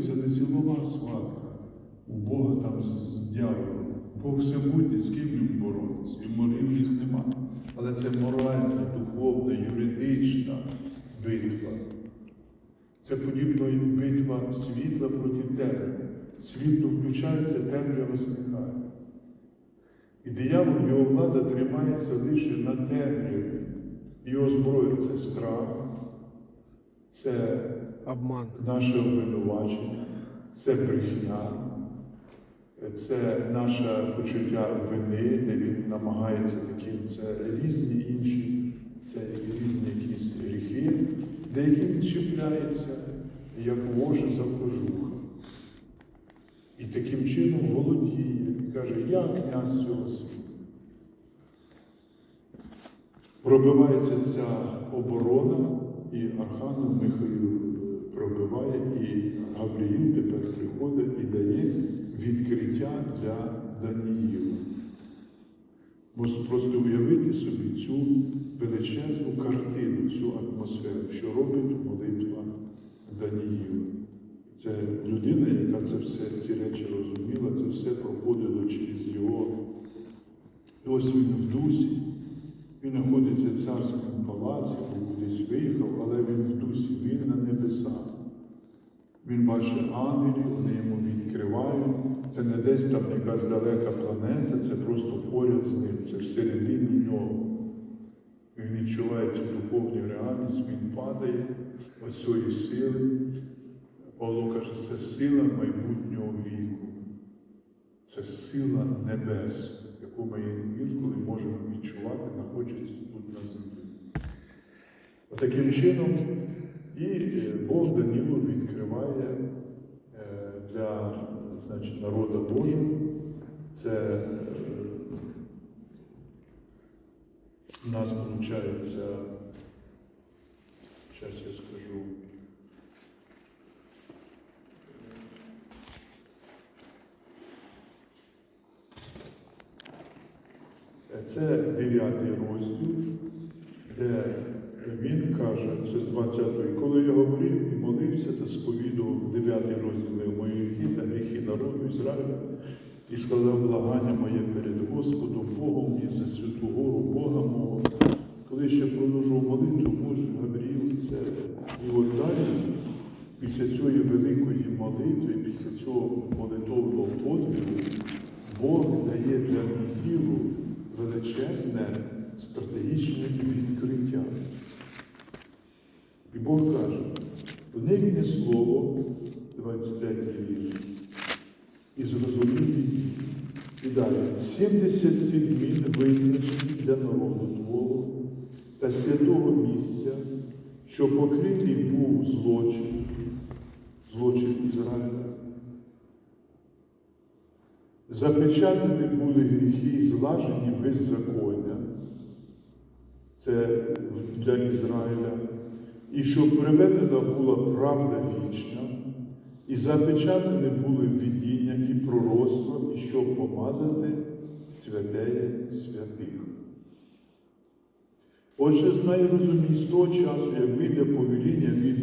це не силова схватка. У Бога там з, дьяволом. Бог всемогутній, з ким він боротися. І морів їх нема. Але це моральна, духовна, юридична битва. Це подібно як битва світла проти темряви. Світло включається, темрява зникає. І диявол, його влада тримається лише на темряві. Його зброя це страх, це Обман. наше обвинувачення, це брехня, це наше почуття вини, де він намагається таким, це різні інші, це різні якісь гріхи, де він чіпляється, як воже за кожуха. І таким чином володіє і каже, я князь цього світу. Пробивається ця оборона, і Архангел Михаїл пробиває, і Гавріїл тепер приходить і дає відкриття для Даніїла. Просто уявити собі цю величезну картину, цю атмосферу, що робить молитва Даніїла. Це людина, яка це все, ці речі розуміла, це все проходило через його. І ось він в дусі, він знаходиться в царському палаці, кудись виїхав, але він в дусі, він на небесах. Він бачить ангелів, вони йому відкривають. Це не десь там якась далека планета, це просто поряд з ним, це всередині нього. Він відчуває цю духовну реальність, він падає ось цієї сили. Павло каже, це сила майбутнього віку. Це сила небес, яку ми інколи можемо відчувати, знаходячись тут на землі. Таким чином, і е, Бог Данілу відкриває е, для значить, народу Божого. Це е, у нас виходить, зараз я скажу. Це дев'ятий розділ, де він каже, це з 20-ї, коли я говорив і молився та сповідував дев'ятий розділ мої гріхи та гріхи народу Ізраїля, і складав благання моє перед Господом, Богом і за святу гору Бога мого. Коли ще продовжував молитву, може Гавріїл, це і от далі, після цієї великої молитви, після цього молитовного подвигу, Бог дає для Михілу величезне стратегічне відкриття. І Бог каже, вникне слово, 23 вірш, і зрозуміти. І далі, 77 днів визначені для народу Твого та святого місця, що покритий був злочин, злочин Ізраїля. Запечатані були гріхи і злажені беззаконня. Це для Ізраїля. І щоб приведена була правда вічна, і запечатані були видіння і пророцтва, і щоб помазати святеє святих. Отже, знай розумій з того часу, як вийде повеління від,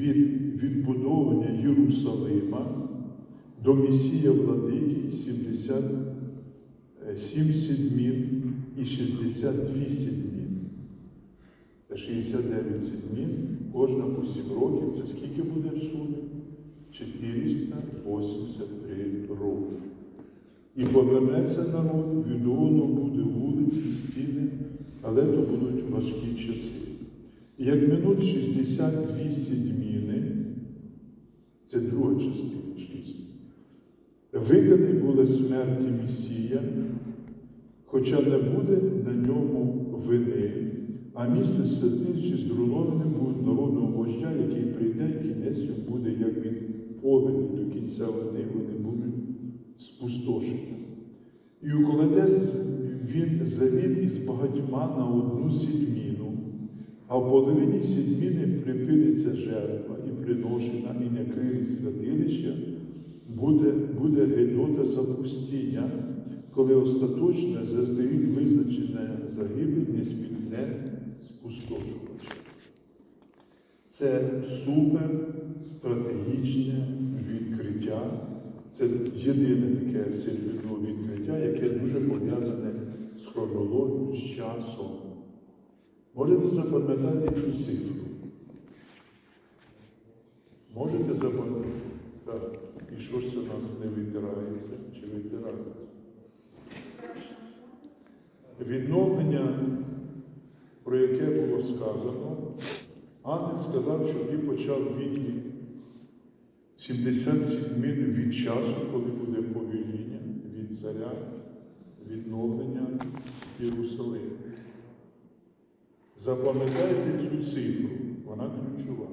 від відбудовування Єрусалима до Месія владики 77 седмін і 62 седмін. Це 69 седмін, кожна по 7 років. Це скільки буде в сумі? 483 роки. І повернеться народ, відоно буде вулиці, стіни, але то будуть важкі часи. І як минуть 62 седміни, це друга частина 60. Виданий буде смерті Месія, хоча не буде на ньому вини, а місце святилище зруйнованим буде народного вождя, який прийде, кінець буде, як він повинен до кінця вини, вони будуть спустошені. І укладе він завіт із багатьма на одну сідміну, а в половині сідміни припиниться жертва і приношена, і не криє святилища, буде, буде гедота запустіння, коли остаточне заздалегідь визначене загибель не спітне спустошувача. Це супер стратегічне відкриття. Це єдине таке сильне відкриття, яке дуже пов'язане з хронологією, з часом. Можете запам'ятати цю цифру. Можете запам'ятати? І що ж це нас не витирається чи витирається? Відновлення, сказано, Ангел сказав, що ти почав віки 77 від часу, коли буде повеління від царя, відновлення Єрусалиму. Запам'ятайте цю цифру, вона ключова.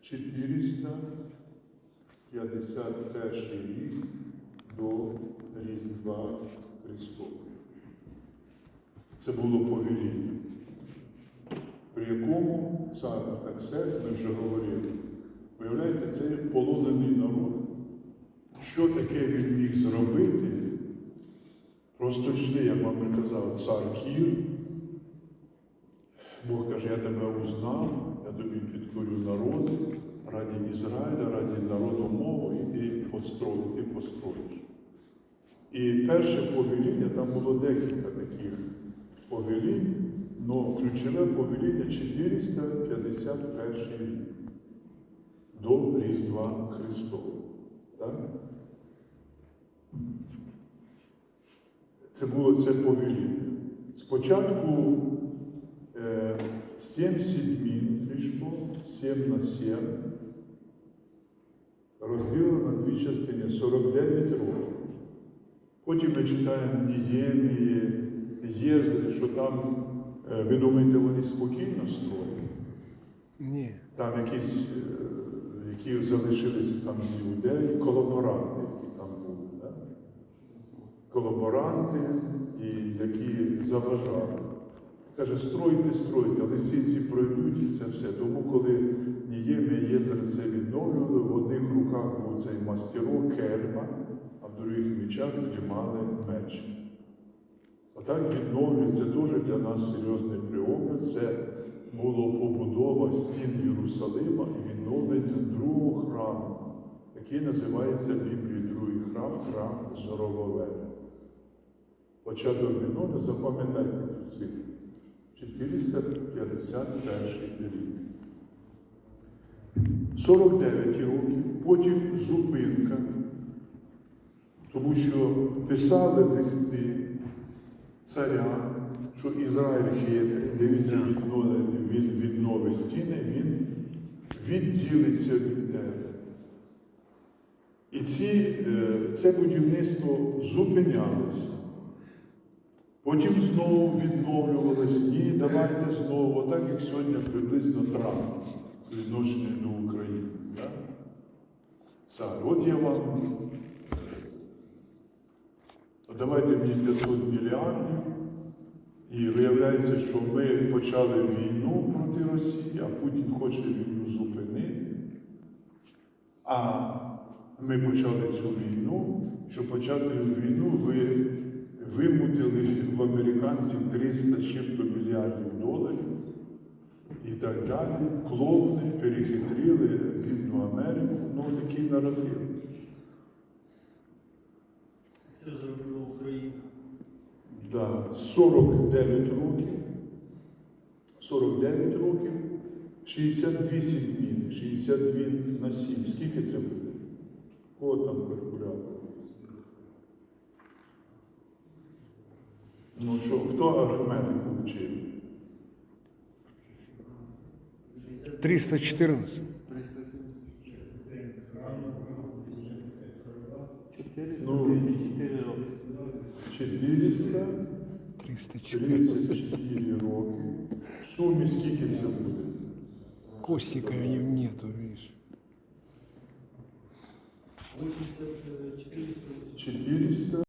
451 рік до Різдва Христового. Це було повеління, при якому цар Таксес, ми вже говорили, виявляєте, це полонений народ. Що таке він міг зробити? Просто йшли, як вам і казав, цар Кір. Бог каже, я тебе узнав, я тобі підкорю народ раді Ізраїля, раді народу мову, і ти построй, ти. І перше повеління, там було декілька таких повелінь, але ключове повеління 451 рік до Різдва Христового. Це було це повеління. Спочатку е, 7 сідмін прийшло, 7 на 7, розділено на дві частини 49 років. Потім ми читаємо Ніємії, Єзри, що там, е, ви думаєте, вони спокійно строїли. Ні. Там якісь, е, які залишилися там іудеї, колаборанти, які там були. Да? Колаборанти, і які заважали. Каже, стройте, стройте, лисиці пройдуть і це все. Тому, коли Ніємія Єзер це відновлювали, в одних руках був цей мастерок, кельма, а в других мечах тримали меч. Отак відновлюється дуже для нас серйозний преобраз. Це була побудова стін Єрусалима і відновлення другого храму, який називається в Біблії другий храм, храм Зоровавеля. Початок відновлення, запам'ятайте цифру. 451 рік. 49 років, потім зупинка, тому що писали листи царя, що Ізраїль де він відновить, стіни, він відділиться від тебе. І ці, е, це будівництво зупинялося. Потім знову відновлювалось, ні, давайте знову, отак як сьогодні приблизно Трамп по відношенню до України. Да? Цар, от я вам, давайте мені 500 мільярдів, і виявляється, що ми почали війну проти Росії, а Путін хоче війну зупинити. А ми почали цю війну, щоб почати війну, ви вимутили в американців 300 з чим-то мільярдів доларів і так далі. Клоуни перехитрили Південну Америку, ну такий наратив. Да, 49 років. 49 років, 68 днів, 62 на 7. Скільки це буде? О, там калькулятор. Ну що, хто арифметику вчив? 314. 400 Ну. 4 роки. 400 314. 34 роки. В сумі скільки все буде? Костика нету, видишь. 80 400 400